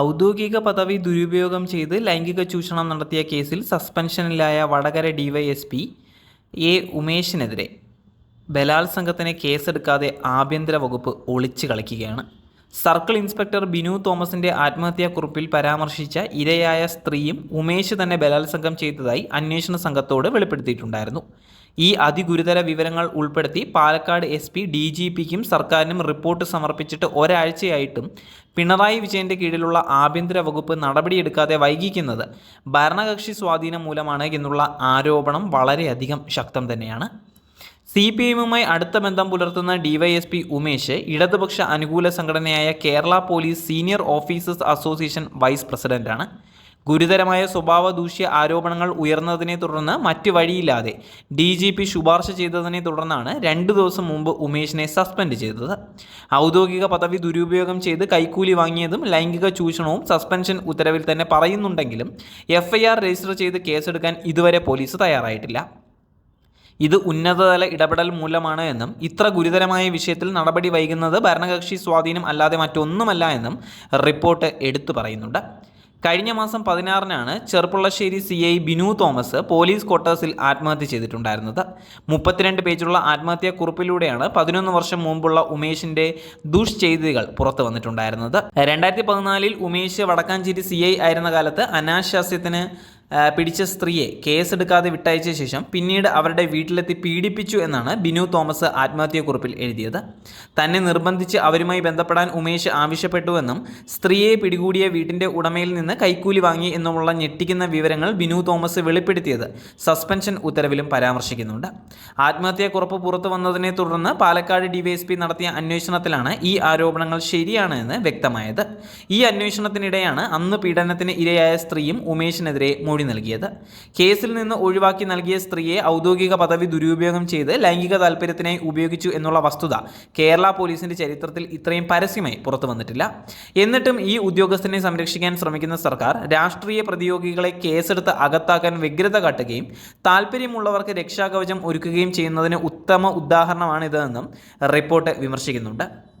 ഔദ്യോഗിക പദവി ദുരുപയോഗം ചെയ്ത് ലൈംഗിക ചൂഷണം നടത്തിയ കേസിൽ സസ്പെൻഷനിലായ വടകര ഡിവൈഎസ്പി എ ഉമേഷിനെതിരെ ബലാത്സംഗത്തിന് കേസെടുക്കാതെ ആഭ്യന്തര വകുപ്പ് ഒളിച്ചു കളിക്കുകയാണ്. സർക്കിൾ ഇൻസ്പെക്ടർ ബിനു തോമസിന്റെ ആത്മഹത്യാക്കുറിപ്പിൽ പരാമർശിച്ച ഇരയായ സ്ത്രീയും ഉമേഷ് തന്നെ ബലാത്സംഗം ചെയ്തതായി അന്വേഷണ സംഘത്തോട് വെളിപ്പെടുത്തിയിട്ടുണ്ടായിരുന്നു. ഈ അതിഗുരുതര വിവരങ്ങൾ ഉൾപ്പെടുത്തി Palakkad S P D G പിക്കും സർക്കാരിനും റിപ്പോർട്ട് സമർപ്പിച്ചിട്ട് ഒരാഴ്ചയായിട്ടും പിണറായി വിജയന്റെ കീഴിലുള്ള ആഭ്യന്തര വകുപ്പ് നടപടിയെടുക്കാതെ വൈകിക്കുന്നത് ഭരണകക്ഷി സ്വാധീനം മൂലമാണ് എന്നുള്ള ആരോപണം വളരെയധികം ശക്തം തന്നെയാണ്. സി പി എമ്മുമായി അടുത്ത ബന്ധം പുലർത്തുന്ന ഡിവൈഎസ്പി ഉമേഷ് ഇടതുപക്ഷ അനുകൂല സംഘടനയായ Kerala police senior officers association vice പ്രസിഡന്റാണ്. ഗുരുതരമായ സ്വഭാവ ദൂഷ്യ ആരോപണങ്ങൾ ഉയർന്നതിനെ തുടർന്ന് മറ്റ് വഴിയില്ലാതെ ഡി ജി പി ശുപാർശ ചെയ്തതിനെ തുടർന്നാണ് രണ്ടു ദിവസം മുമ്പ് ഉമേഷിനെ സസ്പെൻഡ് ചെയ്തത്. ഔദ്യോഗിക പദവി ദുരുപയോഗം ചെയ്ത് കൈക്കൂലി വാങ്ങിയതും ലൈംഗിക ചൂഷണവും സസ്പെൻഷൻ ഉത്തരവിൽ തന്നെ പറയുന്നുണ്ടെങ്കിലും എഫ്ഐആർ രജിസ്റ്റർ ചെയ്ത് കേസെടുക്കാൻ ഇതുവരെ പോലീസ് തയ്യാറായിട്ടില്ല. ഇത് ഉന്നതതല ഇടപെടൽ മൂലമാണ് എന്നും ഇത്ര ഗുരുതരമായ വിഷയത്തിൽ നടപടി വൈകുന്നത് ഭരണകക്ഷി സ്വാധീനം അല്ലാതെ മറ്റൊന്നുമല്ല എന്നും റിപ്പോർട്ട് എടുത്തു പറയുന്നുണ്ട്. കഴിഞ്ഞ മാസം പതിനാറിനാണ് Cherpulassery C I Binu Thomas police ക്വാർട്ടേഴ്സിൽ ആത്മഹത്യ ചെയ്തിട്ടുണ്ടായിരുന്നത്. മുപ്പത്തിരണ്ട് പേജുള്ള ആത്മഹത്യാ കുറിപ്പിലൂടെയാണ് പതിനൊന്ന് വർഷം മുമ്പുള്ള ഉമേഷിന്റെ ദുഷ്ചെയ്തികൾ പുറത്തു വന്നിട്ടുണ്ടായിരുന്നത്. രണ്ടായിരത്തി പതിനാലിൽ ഉമേഷ് വടക്കാഞ്ചേരി സി ഐ ആയിരുന്ന കാലത്ത് അനാശാസ്യത്തിന് പിടിച്ച സ്ത്രീയെ കേസെടുക്കാതെ വിട്ടയച്ച ശേഷം പിന്നീട് അവരുടെ വീട്ടിലെത്തി പീഡിപ്പിച്ചു എന്നാണ് ബിനു തോമസ് ആത്മഹത്യാക്കുറിപ്പിൽ എഴുതിയത്. തന്നെ നിർബന്ധിച്ച് അവരുമായി ബന്ധപ്പെടാൻ ഉമേഷ് ആവശ്യപ്പെട്ടുവെന്നും സ്ത്രീയെ പിടികൂടിയ വീട്ടിന്റെ ഉടമയിൽ നിന്ന് കൈക്കൂലി വാങ്ങി എന്നുമുള്ള ഞെട്ടിക്കുന്ന വിവരങ്ങൾ ബിനു തോമസ് വെളിപ്പെടുത്തിയത് സസ്പെൻഷൻ ഉത്തരവിലും പരാമർശിക്കുന്നുണ്ട്. ആത്മഹത്യാക്കുറപ്പ് പുറത്തു വന്നതിനെ തുടർന്ന് പാലക്കാട് ഡിവൈഎസ്പി നടത്തിയ അന്വേഷണത്തിലാണ് ഈ ആരോപണങ്ങൾ ശരിയാണ് എന്ന് വ്യക്തമായത്. ഈ അന്വേഷണത്തിനിടെയാണ് അന്ന് പീഡനത്തിന് ഇരയായ സ്ത്രീയും ഉമേഷിനെതിരെ മൊഴി നൽകിയത്. കേസിൽ നിന്ന് ഒഴിവാക്കി നൽകിയ സ്ത്രീയെ ഔദ്യോഗിക പദവി ദുരുപയോഗം ചെയ്ത് ലൈംഗിക താല്പര്യത്തിനായി ഉപയോഗിച്ചു എന്നുള്ള വസ്തുത കേരള പോലീസിന്റെ ചരിത്രത്തിൽ ഇത്രയും പരസ്യമായി പുറത്തു വന്നിട്ടില്ല. എന്നിട്ടും ഈ ഉദ്യോഗസ്ഥനെ സംരക്ഷിക്കാൻ ശ്രമിക്കുന്ന സർക്കാർ രാഷ്ട്രീയ പ്രതിയോഗികളെ കേസെടുത്ത് അകത്താക്കാൻ വ്യഗ്രത കാട്ടുകയും താല്പര്യമുള്ളവർക്ക് രക്ഷാകവചം ഒരുക്കുകയും ചെയ്യുന്നതിന് ഉത്തമ ഉദാഹരണമാണിതെന്നും റിപ്പോർട്ട് വിമർശിക്കുന്നുണ്ട്.